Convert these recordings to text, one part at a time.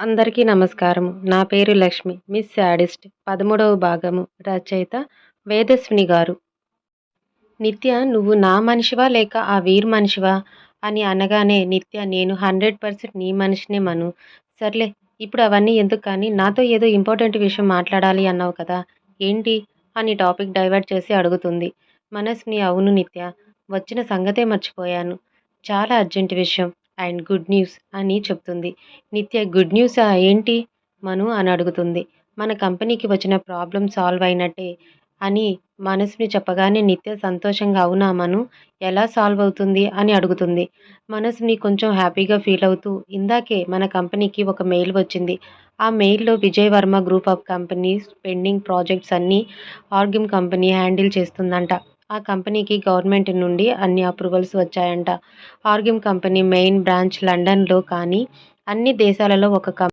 అందరికీ నమస్కారము. నా పేరు లక్ష్మి. Miss sadist. పదమూడవ భాగము. రచయిత వేదస్విని గారు. నిత్య నువ్వు నా మనిషివా లేక ఆ వీర్ మనిషివా? అని అనగానే నిత్య నేను హండ్రెడ్ పర్సెంట్ నీ మనిషినే మను. సర్లే ఇప్పుడు అవన్నీ ఎందుకు కానీ నాతో ఏదో ఇంపార్టెంట్ విషయం మాట్లాడాలి అన్నావు కదా ఏంటి? అని టాపిక్ డైవర్ట్ చేసి అడుగుతుంది. మనస్ని అవును నిత్య వచ్చిన సంగతే మర్చిపోయాను. చాలా అర్జెంట్ విషయం. అండ్ గుడ్ న్యూస్ అని చెప్తుంది. నిత్య గుడ్ న్యూసా ఏంటి? మను అని అడుగుతుంది. మన కంపెనీకి వచ్చిన ప్రాబ్లం సాల్వ్ అయినట్టే అని మనసుని చెప్పగానే నిత్య సంతోషంగా అవునా మను? ఎలా సాల్వ్ అవుతుంది? అని అడుగుతుంది. మనసుని కొంచెం హ్యాపీగా ఫీల్ అవుతూ ఇందాకే మన కంపెనీకి ఒక మెయిల్ వచ్చింది. ఆ మెయిల్లో Vijay Varma group of companies pending projects అన్నీ ఆర్గిమ్ కంపెనీ హ్యాండిల్ చేస్తుందంట. ఆ కంపెనీకి గవర్నమెంట్ నుండి అన్ని అప్రూవల్స్ వచ్చాయంట. ఆర్గిమ్ కంపెనీ మెయిన్ బ్రాంచ్ లండన్లో కానీ అన్ని దేశాలలో ఒక కం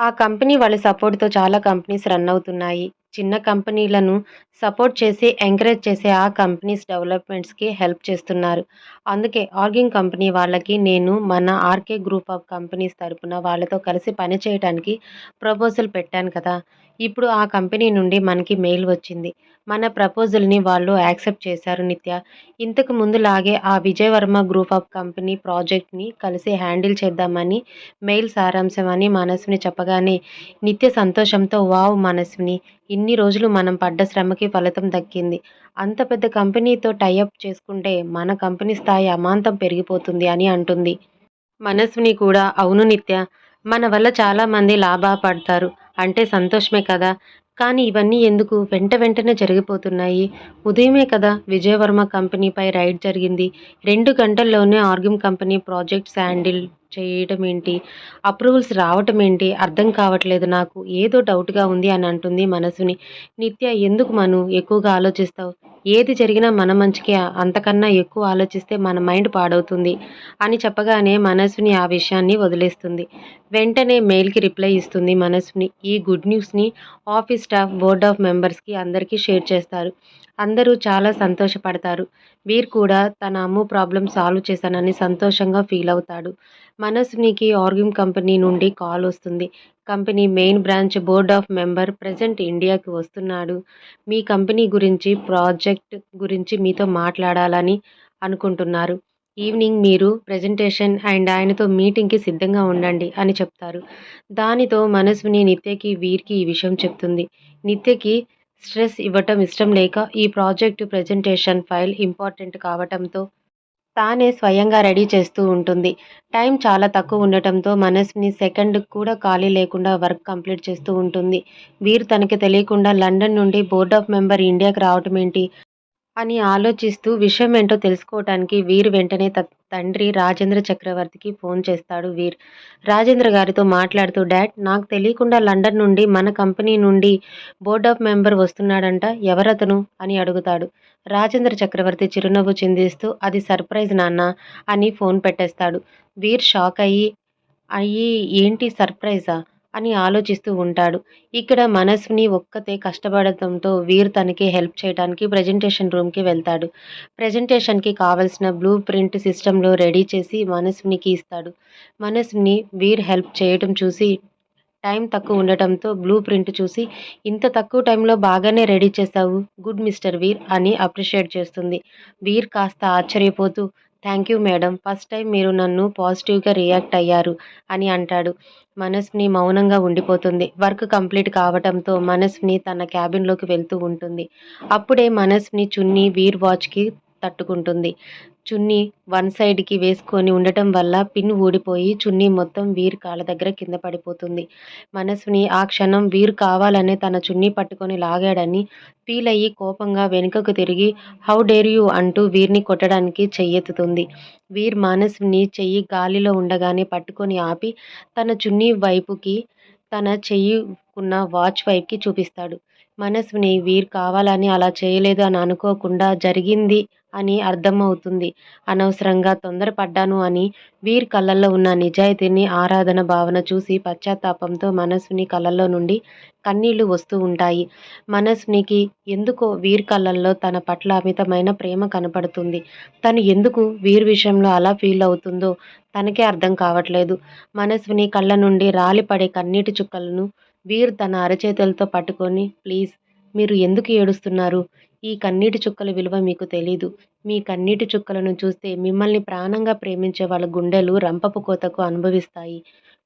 ఆ కంపెనీ వాళ్ళ సపోర్ట్తో చాలా కంపెనీస్ రన్ అవుతున్నాయి. చిన్న కంపెనీలను సపోర్ట్ చేసి ఎంకరేజ్ చేసే ఆ కంపెనీస్ డెవలప్మెంట్స్కి హెల్ప్ చేస్తున్నారు. అందుకే ఆర్గింగ్ కంపెనీ వాళ్ళకి నేను మన ఆర్కే గ్రూప్ ఆఫ్ కంపెనీస్ తరపున వాళ్ళతో కలిసి పనిచేయడానికి ప్రపోజల్ పెట్టాను కదా. ఇప్పుడు ఆ కంపెనీ నుండి మనకి మెయిల్ వచ్చింది. మన ప్రపోజల్ని వాళ్ళు యాక్సెప్ట్ చేశారు నిత్య. ఇంతకు ముందులాగే ఆ విజయవర్మ గ్రూప్ ఆఫ్ కంపెనీ ప్రాజెక్ట్ని కలిసి హ్యాండిల్ చేద్దామని మెయిల్ సారాంశం అని మనస్విని చెప్పగానే నిత్య సంతోషంతో వావ్ మనస్విని ఇన్ని రోజులు మనం పడ్డ శ్రమకి ఫలితం దక్కింది. అంత పెద్ద కంపెనీతో టైఅప్ చేసుకుంటే మన కంపెనీ స్థాయి అమాంతం పెరిగిపోతుంది అని అంటుంది. మనస్విని కూడా అవును నిత్య మన వల్ల చాలామంది లాభపడతారు. అంటే సంతోషమే కదా. కానీ ఇవన్నీ ఎందుకు? వెంట వెంటనే జరిగిపోతున్నాయి. ఉదయమే కదా విజయవర్మ కంపెనీపై రైడ్ జరిగింది. రెండు గంటల్లోనే ఆర్గిమ్ కంపెనీ ప్రాజెక్ట్స్ హ్యాండిల్ చేయడం ఏంటి? అప్రూవల్స్ రావటం ఏంటి? అర్థం కావట్లేదు నాకు. ఏదో డౌట్గా ఉంది అని అంటుంది మనసుని. నిత్య ఎందుకు మను? ఎక్కువగా ఆలోచిస్తావు? ఏది జరిగినా మన మంచికి అంతకన్నా ఎక్కువ ఆలోచిస్తే మన మైండ్ పాడవుతుంది అని చెప్పగానే మనసుని ఆ విషయాన్ని వదిలేస్తుంది. వెంటనే మెయిల్కి రిప్లై ఇస్తుంది మనసుని. ఈ గుడ్ న్యూస్ని ఆఫీస్ స్టాఫ్ బోర్డ్ ఆఫ్ మెంబర్స్కి అందరికీ షేర్ చేస్తారు. అందరూ చాలా సంతోషపడతారు. వీర్ కూడా తన అమ్ము ప్రాబ్లం సాల్వ్ చేశానని సంతోషంగా ఫీల్ అవుతాడు. మనస్వినికి ఆర్గిమ్ కంపెనీ నుండి కాల్ వస్తుంది. Company main branch board of member present ఇండియాకి వస్తున్నాడు. మీ కంపెనీ గురించి ప్రాజెక్ట్ గురించి మీతో మాట్లాడాలని అనుకుంటున్నారు. ఈవినింగ్ మీరు ప్రజెంటేషన్ అండ్ ఆయనతో మీటింగ్కి సిద్ధంగా ఉండండి అని చెప్తారు. దానితో మనస్విని నిత్యకి వీర్కి ఈ విషయం చెప్తుంది. నిత్యకి స్ట్రెస్ ఇవ్వటం ఇష్టం లేక ఈ ప్రాజెక్టు ప్రజెంటేషన్ ఫైల్ ఇంపార్టెంట్ కావటంతో తానే స్వయంగా రెడీ చేస్తూ ఉంటుంది. టైం చాలా తక్కువ ఉండటంతో మనస్ని సెకండ్ కూడా ఖాళీ లేకుండా వర్క్ కంప్లీట్ చేస్తూ ఉంటుంది. వీరు తనకి తెలియకుండా లండన్ నుండి బోర్డ్ ఆఫ్ మెంబర్ ఇండియాకి రావటం ఏంటి? అని ఆలోచిస్తూ విషయం ఏంటో తెలుసుకోవటానికి వీర్ వెంటనే తండ్రి రాజేంద్ర చక్రవర్తికి ఫోన్ చేస్తాడు వీర్. రాజేంద్ర గారితో మాట్లాడుతూ డాడ్ నాకు తెలియకుండా లండన్ నుండి మన కంపెనీ నుండి బోర్డ్ ఆఫ్ మెంబర్ వస్తున్నాడంట ఎవరతను? అని అడుగుతాడు. రాజేంద్ర చక్రవర్తి చిరునవ్వు చిందిస్తూ అది సర్ప్రైజ్ నాన్న అని ఫోన్ పెట్టేస్తాడు. వీర్ షాక్ అయ్యి అయ్యి ఏంటి సర్ప్రైజా? అని ఆలోచిస్తూ ఉంటాడు. ఇక్కడ మనస్విని ఒక్కతే కష్టపడటంతో వీర్ తనకి హెల్ప్ చేయడానికి ప్రజెంటేషన్ రూమ్కి వెళ్తాడు. ప్రజెంటేషన్కి కావలసిన బ్లూ ప్రింట్ సిస్టంలో రెడీ చేసి మనస్వినికి ఇస్తాడు మనస్విని వీర్ హెల్ప్ చేయటం చూసి టైం తక్కువ ఉండటంతో బ్లూ ప్రింట్ చూసి ఇంత తక్కువ టైంలో బాగానే రెడీ చేశావు గుడ్ మిస్టర్ వీర్ అని అప్రిషియేట్ చేస్తుంది. వీర్ కాస్త ఆశ్చర్యపోతూ thank you madam first time మీరు నన్ను పాజిటివ్గా రియాక్ట్ అయ్యారు అని అంటాడు. మనస్ని మౌనంగా ఉండిపోతుంది. వర్క్ కంప్లీట్ కావటంతో మనస్ని తన క్యాబిన్లోకి వెళ్తూ ఉంటుంది. అప్పుడే మనస్ని చున్నీ వీర్ వాచ్కి తట్టుకుంటుంది. చున్నీ వన్ సైడ్కి వేసుకొని ఉండటం వల్ల పిన్ ఊడిపోయి చున్నీ మొత్తం వీర్ కాళ్ళ దగ్గర కింద పడిపోతుంది. మనసుని ఆ క్షణం వీర్ కావాలనే తన చున్నీ పట్టుకొని లాగాడని ఫీల్ అయ్యి కోపంగా వెనుకకు తిరిగి హౌ డేర్ యూ అంటూ వీర్ని కొట్టడానికి చెయ్యెత్తుతుంది. వీర్ మనసుని చెయ్యి గాలిలో ఉండగానే పట్టుకొని ఆపి తన చున్నీ వైపుకి తన చెయ్యికున్న వాచ్ వైపుకి చూపిస్తాడు. మనస్విని వీర్ కావాలని అలా చేయలేదు అని అనుకోకుండా జరిగింది అని అర్థమవుతుంది. అనవసరంగా తొందరపడ్డాను అని వీర్ కళ్ళల్లో ఉన్న నిజాయితీని ఆరాధన భావన చూసి పశ్చాత్తాపంతో మనసుని కళ్ళల్లో నుండి కన్నీళ్ళు వస్తూ ఉంటాయి. మనసునికి ఎందుకో వీర్ కళ్ళల్లో తన పట్ల అమితమైన ప్రేమ కనపడుతుంది. తను ఎందుకు వీర్ విషయంలో అలా ఫీల్ అవుతుందో తనకే అర్థం కావట్లేదు. మనసుని కళ్ళ నుండి రాలిపడే కన్నీటి చుక్కలను వీర్ తన అరచేతులతో పట్టుకొని ప్లీజ్ మీరు ఎందుకు ఏడుస్తున్నారు? ఈ కన్నీటి చుక్కల విలువ మీకు తెలీదు. మీ కన్నీటి చుక్కలను చూస్తే మిమ్మల్ని ప్రాణంగా ప్రేమించే వాళ్ళ గుండెలు రంపపు కోతకు అనుభవిస్తాయి.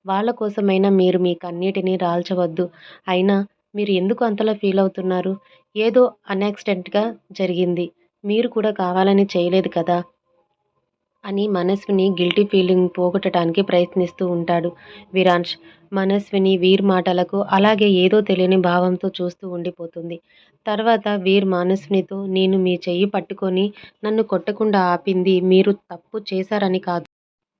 వాళ్ళ కోసమైనా మీరు మీ కన్నీటిని రాల్చవద్దు. అయినా మీరు ఎందుకు అంతలా ఫీల్ అవుతున్నారు? ఏదో అన్యాక్సిడెంట్గా జరిగింది. మీరు కూడా కావాలని చేయలేదు కదా? అని మనస్విని గిల్టీ ఫీలింగ్ పోగొట్టడానికి ప్రయత్నిస్తూ ఉంటాడు విరాంష్ మనస్విని వీర్ మాటలకు అలాగే ఏదో తెలియని భావంతో చూస్తూ ఉండిపోతుంది. తర్వాత వీర్ మనస్వినితో నేను మీ చెయ్యి పట్టుకొని నన్ను కొట్టకుండా ఆపింది మీరు తప్పు చేశారని కాదు.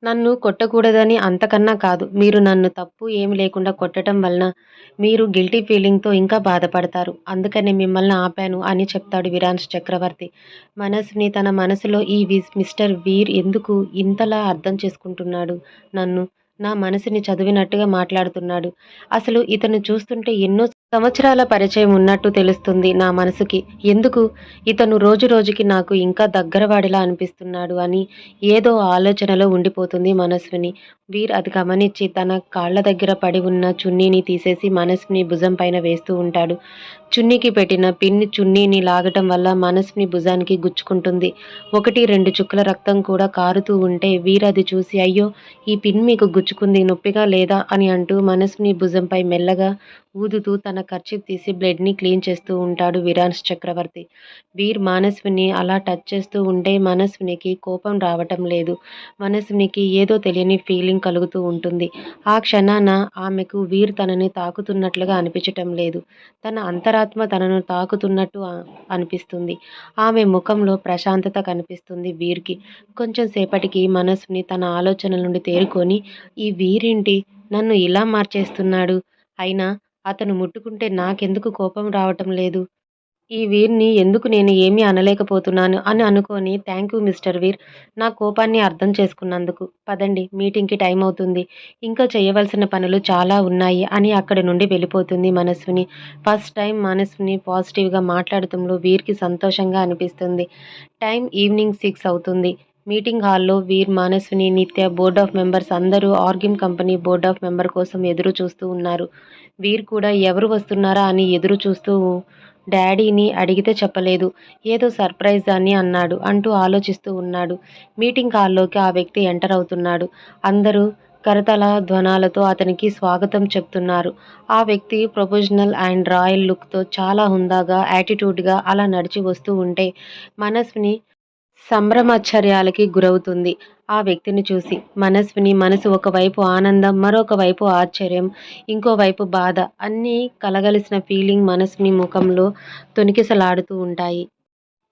నన్ను కొట్టకూడదని అంతకన్నా కాదు. మీరు నన్ను తప్పు ఏమి లేకుండా కొట్టడం వలన మీరు గిల్టీ ఫీలింగ్తో ఇంకా బాధపడతారు. అందుకనే మిమ్మల్ని ఆపాను అని చెప్తాడు విరాన్స్ చక్రవర్తి. మనసుని తన మనసులో ఈ మిస్టర్ వీర్ ఎందుకు ఇంతలా అర్థం చేసుకుంటున్నాడు? నన్ను నా మనసుని చదివినట్టుగా మాట్లాడుతున్నాడు. అసలు ఇతను చూస్తుంటే ఎన్నో సంవత్సరాల పరిచయం ఉన్నట్టు తెలుస్తుంది నా మనసుకి. ఎందుకు? ఇతను రోజు రోజుకి నాకు ఇంకా దగ్గరవాడిలా అనిపిస్తున్నాడు అని ఏదో ఆలోచనలో ఉండిపోతుంది మనస్విని. వీర్ అది గమనించి తన కాళ్ళ దగ్గర పడి ఉన్న చున్నీని తీసేసి మనస్విని భుజం పైన వేస్తూ ఉంటాడు. చున్నీకి పెట్టిన పిన్ చున్నీని లాగటం వల్ల మనస్విని భుజానికి గుచ్చుకుంటుంది. ఒకటి రెండు చుక్కల రక్తం కూడా కారుతూ ఉంటే వీర్ అది చూసి అయ్యో ఈ పిన్ మీకు గుచ్చుకుంది నొప్పిగా లేదా? అని అంటూ మనస్విని భుజంపై మెల్లగా ఊదుతూ తన తన కర్చీఫ్ తీసి బ్లడ్ని క్లీన్ చేస్తూ ఉంటాడు విరాన్స్ చక్రవర్తి. వీర్ మానస్విని అలా టచ్ చేస్తూ ఉంటే మనస్వినికి కోపం రావటం లేదు. మనస్వినికి ఏదో తెలియని ఫీలింగ్ కలుగుతూ ఉంటుంది. ఆ క్షణాన ఆమెకు వీర్ తనని తాకుతున్నట్లుగా అనిపించటం లేదు. తన అంతరాత్మ తనను తాకుతున్నట్టు అనిపిస్తుంది. ఆమె ముఖంలో ప్రశాంతత కనిపిస్తుంది వీర్కి. కొంచెం సేపటికి మనస్విని తన ఆలోచనల నుండి తేరుకొని ఈ వీరేంటి? నన్ను ఇలా మార్చేస్తున్నాడు? అయినా అతను ముట్టుకుంటే నాకెందుకు కోపం రావటం లేదు? ఈ వీర్ని ఎందుకు నేను ఏమీ అనలేకపోతున్నాను అని అనుకొని థ్యాంక్ యూ మిస్టర్ వీర్. నా కోపాన్ని అర్థం చేసుకున్నందుకు. పదండి మీటింగ్కి టైం అవుతుంది. ఇంకా చేయవలసిన పనులు చాలా ఉన్నాయి అని అక్కడి నుండి వెళ్ళిపోతుంది మనస్విని. ఫస్ట్ టైం మనస్విని పాజిటివ్గా మాట్లాడటంలో వీర్కి సంతోషంగా అనిపిస్తుంది. టైం ఈవినింగ్ సిక్స్ అవుతుంది. మీటింగ్ హాల్లో Veer Manaswini Nitya board of members అందరూ ఆర్గిమ్ కంపెనీ బోర్డ్ ఆఫ్ మెంబర్ కోసం ఎదురు చూస్తూ ఉన్నారు. వీరు కూడా ఎవరు వస్తున్నారా అని ఎదురు చూస్తూ డాడీని అడిగితే చెప్పలేదు. ఏదో సర్ప్రైజ్ అని అన్నాడు అంటూ ఆలోచిస్తూ ఉన్నాడు. మీటింగ్ హాల్లోకి ఆ వ్యక్తి ఎంటర్ అవుతున్నాడు. అందరూ కరతల ధ్వనాలతో అతనికి స్వాగతం చెప్తున్నారు. ఆ వ్యక్తి ప్రొఫెషనల్ అండ్ రాయల్ లుక్తో చాలా హుందాగా యాటిట్యూడ్గా అలా నడిచి వస్తూ ఉంటే మనస్విని సంభ్రమాశ్చర్యాలకి గురవుతుంది. ఆ వ్యక్తిని చూసి మనస్విని మనసు ఒకవైపు ఆనందం మరొక వైపు ఆశ్చర్యం ఇంకోవైపు బాధ అన్నీ కలగలిసిన ఫీలింగ్ మనస్విని ముఖంలో తొనికిసలాడుతూ ఉంటాయి.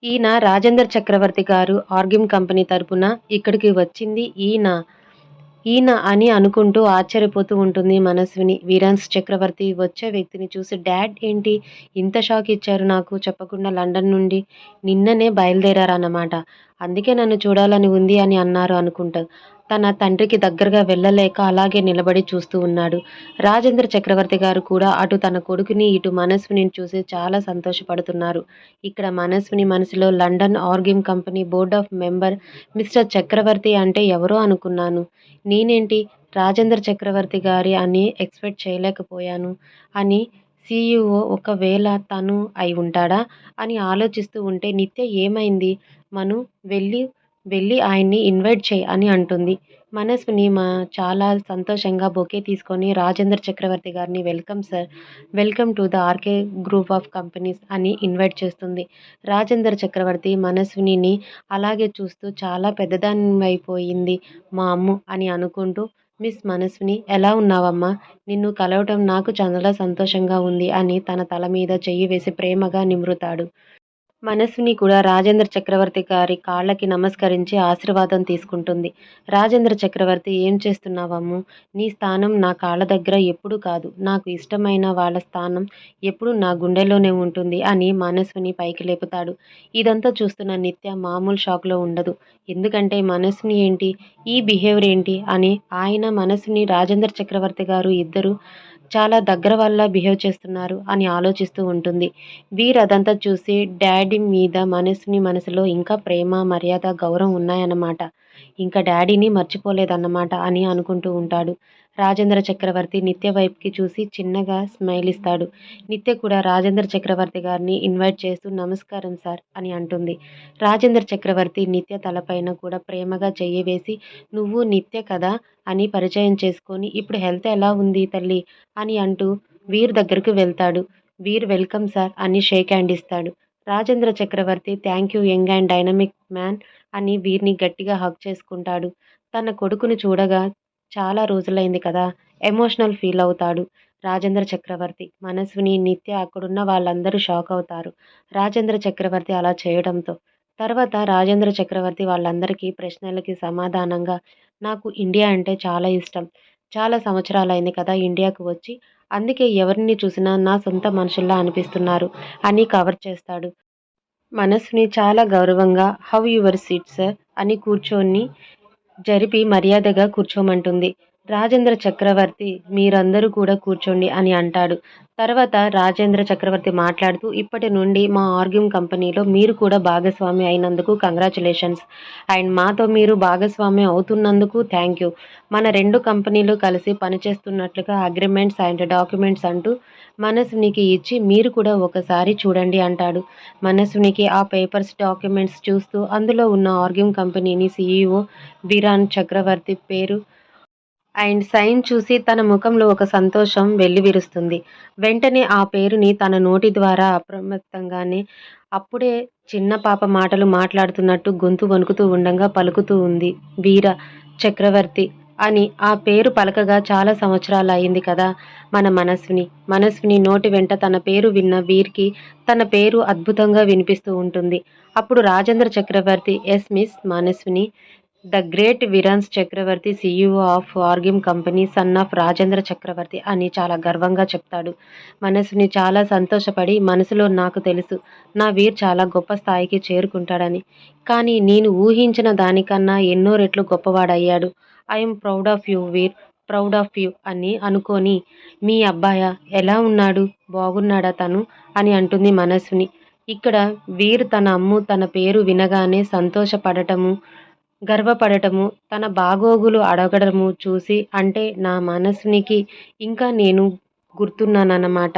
ఈయన రాజేందర్ చక్రవర్తి గారు ఆర్గిమ్ కంపెనీ తరపున ఇక్కడికి వచ్చింది. ఈయన ఈయన అని అనుకుంటూ ఆశ్చర్యపోతూ ఉంటుంది మనస్విని. వీరాన్స్ చక్రవర్తి వచ్చే వ్యక్తిని చూసి డాడ్ ఏంటి? ఇంత షాక్ ఇచ్చారు నాకు చెప్పకుండా లండన్ నుండి. నిన్ననే బయలుదేరారన్నమాట. అందుకే నన్ను చూడాలని ఉంది అని అన్నారు అనుకుంటా. తన తండ్రికి దగ్గరగా వెళ్ళలేక అలాగే నిలబడి చూస్తూ ఉన్నాడు. రాజేంద్ర చక్రవర్తి గారు కూడా అటు తన కొడుకుని ఇటు మనస్విని చూసి చాలా సంతోషపడుతున్నారు. ఇక్కడ మనస్విని మనసులో London ఆర్గిమ్ company board of member mister Chakravarthi అంటే ఎవరో అనుకున్నాను. నేనేంటి? రాజేంద్ర చక్రవర్తి గారి అని ఎక్స్పెక్ట్ చేయలేకపోయాను. అని సీఈఓ ఒకవేళ తను అయి ఉంటాడా? అని ఆలోచిస్తూ ఉంటే నిత్య ఏమైంది? మను వెళ్ళి వెళ్ళి ఆయన్ని ఇన్వైట్ చేయి అని అంటుంది. మనస్విని మా చాలా సంతోషంగా బొకే తీసుకొని రాజేంద్ర చక్రవర్తి గారిని welcome sir welcome to the RK group of companies అని ఇన్వైట్ చేస్తుంది. రాజేంద్ర చక్రవర్తి మనస్విని అలాగే చూస్తూ చాలా పెద్దదానివైపోయింది మా అమ్ము అని అనుకుంటూ మిస్ మనస్విని ఎలా ఉన్నావమ్మా? నిన్ను కలవటం నాకు చాలా సంతోషంగా ఉంది అని తన తల మీద చెయ్యి వేసి ప్రేమగా నిమృతాడు మనసుని కూడా రాజేంద్ర చక్రవర్తి గారి కాళ్ళకి నమస్కరించి ఆశీర్వాదం తీసుకుంటుంది. రాజేంద్ర చక్రవర్తి ఏం చేస్తున్నావమ్ము? నీ స్థానం నా కాళ్ళ దగ్గర ఎప్పుడూ కాదు. నాకు ఇష్టమైన వాళ్ళ స్థానం ఎప్పుడు నా గుండెలోనే ఉంటుంది అని మనసుని పైకి లేపుతాడు. ఇదంతా చూస్తున్న నిత్య మామూలు షాక్లో ఉండదు. ఎందుకంటే మనసుని ఏంటి? ఈ బిహేవియర్ ఏంటి? అని ఆయన మనసుని రాజేంద్ర చక్రవర్తి గారు ఇద్దరు చాలా దగ్గర వాళ్ళ బిహేవ్ చేస్తున్నారు అని ఆలోచిస్తూ ఉంటుంది. వీర్ అదంతా చూసి డాడీ మీద మనసుని మనసులో ఇంకా ప్రేమ మర్యాద గౌరవం ఉన్నాయన్నమాట. ఇంకా డాడీని మర్చిపోలేదన్నమాట అని అనుకుంటూ ఉంటాడు. రాజేంద్ర చక్రవర్తి నిత్య వైపుకి చూసి చిన్నగా స్మైల్ ఇస్తాడు నిత్య కూడా రాజేంద్ర చక్రవర్తి గారిని ఇన్వైట్ చేస్తూ నమస్కారం సార్ అని అంటుంది. రాజేంద్ర చక్రవర్తి నిత్య తలపైన కూడా ప్రేమగా చెయ్యి వేసి నువ్వు నిత్య కదా అని పరిచయం చేసుకొని ఇప్పుడు హెల్త్ ఎలా ఉంది తల్లి అని అంటూ వీర్ దగ్గరకు వెళ్తాడు. వీర్ వెల్కమ్ సార్ అని షేక్ హ్యాండ్ ఇస్తాడు. Rajendra Chakravarthi thank you young and dynamic man అని వీరిని గట్టిగా హక్ చేసుకుంటాడు. తన కొడుకును చూడగా చాలా రోజులైంది కదా. ఎమోషనల్ ఫీల్ అవుతాడు రాజేంద్ర చక్రవర్తి. మనస్విని నిత్య అక్కడున్న వాళ్ళందరూ షాక్ అవుతారు రాజేంద్ర చక్రవర్తి అలా చేయడంతో. తర్వాత రాజేంద్ర చక్రవర్తి వాళ్ళందరికీ ప్రశ్నలకి సమాధానంగా నాకు ఇండియా అంటే చాలా ఇష్టం. చాలా సంవత్సరాలైంది కదా ఇండియాకు వచ్చి అందుకే ఎవరిని చూసినా నా సొంత మనుషుల్లా అనిపిస్తున్నారు అని కవర్ చేస్తాడు. మనస్సుని చాలా గౌరవంగా హౌ యువర్ సీట్ సార్? అని కూర్చొని జరిపి మర్యాదగా కూర్చోమంటుంది. రాజేంద్ర చక్రవర్తి మీరందరూ కూడా కూర్చోండి అని అంటాడు. తర్వాత రాజేంద్ర చక్రవర్తి మాట్లాడుతూ ఇప్పటి నుండి మా ఆర్గ్యూమ్ కంపెనీలో మీరు కూడా భాగస్వామి అయినందుకు కంగ్రాచులేషన్స్. అండ్ మాతో మీరు భాగస్వామి అవుతున్నందుకు థ్యాంక్ యూ. మన రెండు కంపెనీలు కలిసి పనిచేస్తున్నట్లుగా అగ్రిమెంట్స్ అండ్ డాక్యుమెంట్స్ అంటూ మనసునికి ఇచ్చి మీరు కూడా ఒకసారి చూడండి అంటాడు. మనసునికి ఆ పేపర్స్ డాక్యుమెంట్స్ చూస్తూ అందులో ఉన్న ఆర్గ్యం కంపెనీని సీఈఓ విరాన్ చక్రవర్తి పేరు అండ్ సైన్ చూసి తన ముఖంలో ఒక సంతోషం వెల్లివిరుస్తుంది వెంటనే ఆ పేరుని తన నోటి ద్వారా అప్రమత్తంగానే అప్పుడే చిన్న పాప మాటలు మాట్లాడుతున్నట్టు గొంతు వణుకుతూ ఉండంగా పలుకుతూ ఉంది. వీర చక్రవర్తి అని ఆ పేరు పలకగా చాలా సంవత్సరాలు అయింది కదా మన మనస్విని. మనస్విని నోటి వెంట తన పేరు విన్న వీర్కి తన పేరు అద్భుతంగా వినిపిస్తూ ఉంటుంది. అప్పుడు Rajendra Chakravarthi yes miss Manaswini the great విరాన్స్ Chakravarthi CEO of ఆర్గిమ్ company son of Rajendra Chakravarthi అని చాలా గర్వంగా చెప్తాడు. మనసుని చాలా సంతోషపడి మనసులో నాకు తెలుసు నా వీర్ చాలా గొప్ప స్థాయికి చేరుకుంటాడని. కానీ నేను ఊహించిన దానికన్నా ఎన్నో రెట్లు గొప్పవాడయ్యాడు. I'm proud of you Veer proud of you అని అనుకొని మీ అబ్బాయ ఎలా ఉన్నాడు? బాగున్నాడా తను? అని అంటుంది మనస్సుని. ఇక్కడ వీర్ తన అమ్ము తన పేరు వినగానే సంతోషపడటము గర్వపడటము తన బాగోగులు అడగడము చూసి అంటే నా మనసునికి ఇంకా నేను గుర్తున్నానన్నమాట.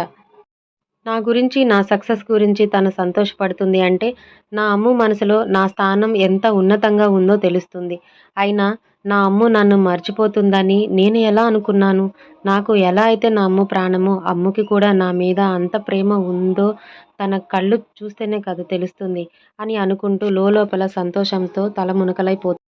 నా గురించి నా సక్సెస్ గురించి తను సంతోషపడుతుంది అంటే నా అమ్ము మనసులో నా స్థానం ఎంత ఉన్నతంగా ఉందో తెలుస్తుంది. అయినా నా అమ్ము నన్ను మర్చిపోతుందని నేను ఎలా అనుకున్నాను? నాకు ఎలా అయితే నా అమ్ము ప్రాణమో అమ్ముకి కూడా నా మీద అంత ప్రేమ ఉందో తన కళ్ళు చూస్తేనే కదా తెలుస్తుంది అని అనుకుంటూ లోపల సంతోషంతో తల మునకలైపోతుంది